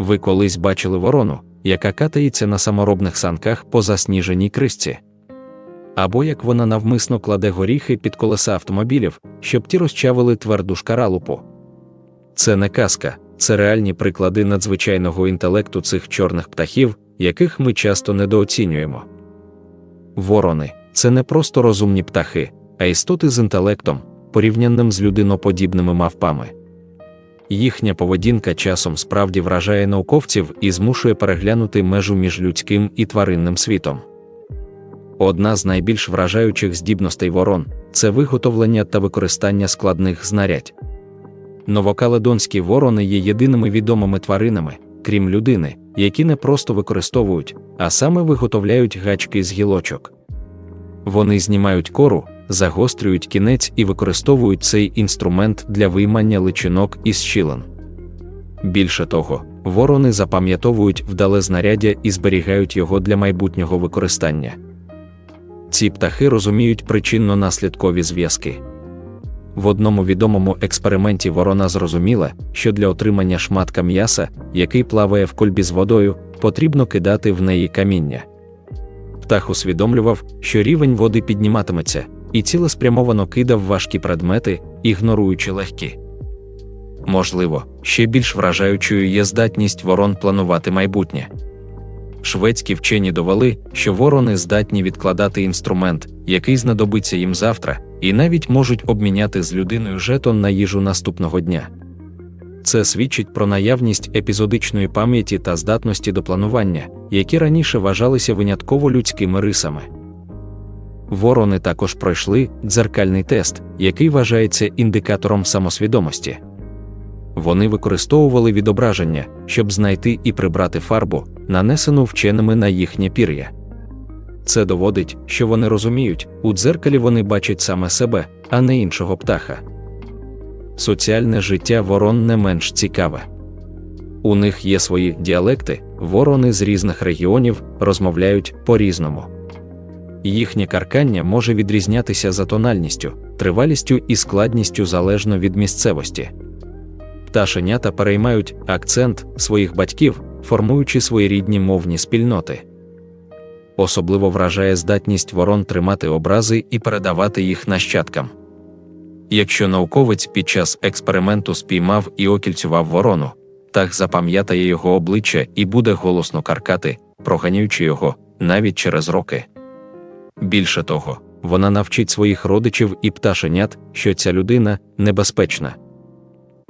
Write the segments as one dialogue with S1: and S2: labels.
S1: Ви колись бачили ворону, яка катається на саморобних санках по засніженій крисці. Або як вона навмисно кладе горіхи під колеса автомобілів, щоб ті розчавили тверду шкаралупу. Це не казка, це реальні приклади надзвичайного інтелекту цих чорних птахів, яких ми часто недооцінюємо. Ворони це не просто розумні птахи, а істоти з інтелектом, порівнянним з людиноподібними мавпами. Їхня поведінка часом справді вражає науковців і змушує переглянути межу між людським і тваринним світом. Одна з найбільш вражаючих здібностей ворон це виготовлення та використання складних знарядь. Новокаледонські ворони є єдиними відомими тваринами, крім людини, які не просто використовують, а саме виготовляють гачки з гілочок. Вони знімають кору, загострюють кінець і використовують цей інструмент для виймання личинок із щілин. Більше того, ворони запам'ятовують вдале знаряддя і зберігають його для майбутнього використання. Ці птахи розуміють причинно-наслідкові зв'язки. В одному відомому експерименті ворона зрозуміла, що для отримання шматка м'яса, який плаває в кольбі з водою, потрібно кидати в неї каміння. Птах усвідомлював, що рівень води підніматиметься, і цілеспрямовано кидав важкі предмети, ігноруючи легкі. Можливо, ще більш вражаючою є здатність ворон планувати майбутнє. Шведські вчені довели, що ворони здатні відкладати інструмент, який знадобиться їм завтра, і навіть можуть обміняти з людиною жетон на їжу наступного дня. Це свідчить про наявність епізодичної пам'яті та здатності до планування, які раніше вважалися винятково людськими рисами. Ворони також пройшли дзеркальний тест, який вважається індикатором самосвідомості. Вони використовували відображення, щоб знайти і прибрати фарбу, нанесену вченими на їхнє пір'я. Це доводить, що вони розуміють, у дзеркалі вони бачать саме себе, а не іншого птаха. Соціальне життя ворон не менш цікаве. У них є свої діалекти, ворони з різних регіонів розмовляють по-різному. Їхнє каркання може відрізнятися за тональністю, тривалістю і складністю залежно від місцевості. Пташенята переймають акцент своїх батьків, формуючи своєрідні мовні спільноти. Особливо вражає здатність ворон тримати образи і передавати їх нащадкам. Якщо науковець під час експерименту спіймав і окільцював ворону, так запам'ятає його обличчя і буде голосно каркати, проганяючи його навіть через роки. Більше того, вона навчить своїх родичів і пташенят, що ця людина небезпечна.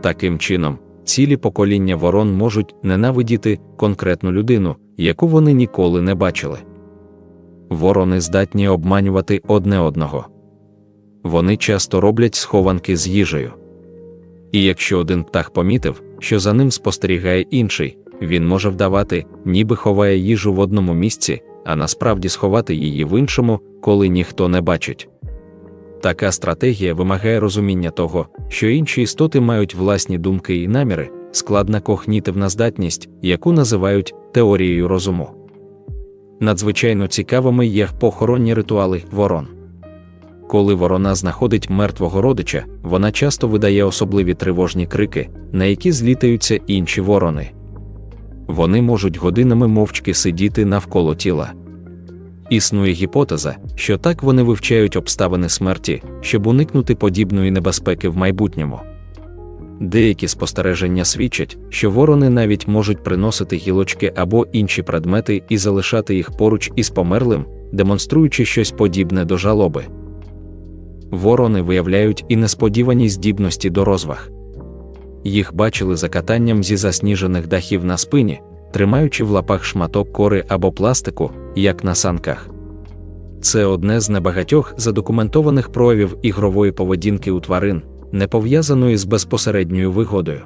S1: Таким чином, цілі покоління ворон можуть ненавидіти конкретну людину, яку вони ніколи не бачили. Ворони здатні обманювати одне одного. Вони часто роблять схованки з їжею. І якщо один птах помітив, що за ним спостерігає інший, він може вдавати, ніби ховає їжу в одному місці, а насправді сховати її в іншому, коли ніхто не бачить. Така стратегія вимагає розуміння того, що інші істоти мають власні думки і наміри, складна когнітивна здатність, яку називають теорією розуму. Надзвичайно цікавими є похоронні ритуали ворон. Коли ворона знаходить мертвого родича, вона часто видає особливі тривожні крики, на які злітаються інші ворони. Вони можуть годинами мовчки сидіти навколо тіла. Існує гіпотеза, що так вони вивчають обставини смерті, щоб уникнути подібної небезпеки в майбутньому. Деякі спостереження свідчать, що ворони навіть можуть приносити гілочки або інші предмети і залишати їх поруч із померлим, демонструючи щось подібне до жалоби. Ворони виявляють і несподівані здібності до розваг. Їх бачили за катанням зі засніжених дахів на спині, тримаючи в лапах шматок кори або пластику, як на санках. Це одне з небагатьох задокументованих проявів ігрової поведінки у тварин, не пов'язаної з безпосередньою вигодою.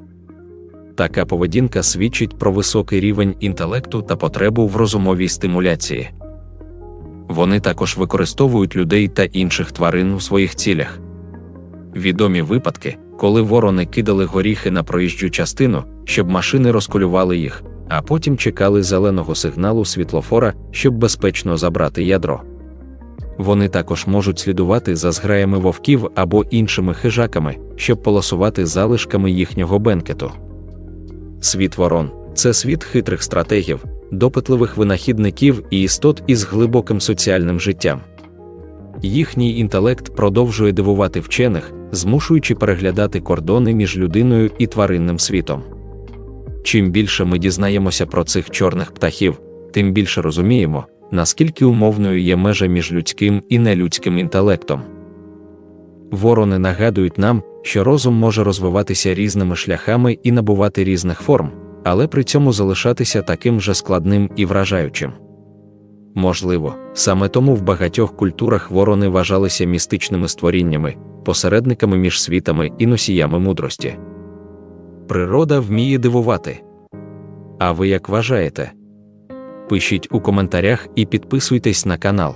S1: Така поведінка свідчить про високий рівень інтелекту та потребу в розумовій стимуляції. Вони також використовують людей та інших тварин у своїх цілях. Відомі випадки, коли ворони кидали горіхи на проїжджу частину, щоб машини розколювали їх, а потім чекали зеленого сигналу світлофора, щоб безпечно забрати ядро. Вони також можуть слідувати за зграями вовків або іншими хижаками, щоб полосувати залишками їхнього бенкету. Світ ворон Це світ хитрих стратегів, допитливих винахідників і істот із глибоким соціальним життям. Їхній інтелект продовжує дивувати вчених, змушуючи переглядати кордони між людиною і тваринним світом. Чим більше ми дізнаємося про цих чорних птахів, тим більше розуміємо, наскільки умовною є межа між людським і нелюдським інтелектом. Ворони нагадують нам, що розум може розвиватися різними шляхами і набувати різних форм, але при цьому залишатися таким же складним і вражаючим. Можливо, саме тому в багатьох культурах ворони вважалися містичними створіннями, посередниками між світами і носіями мудрості. Природа вміє дивувати. А ви як вважаєте? Пишіть у коментарях і підписуйтесь на канал.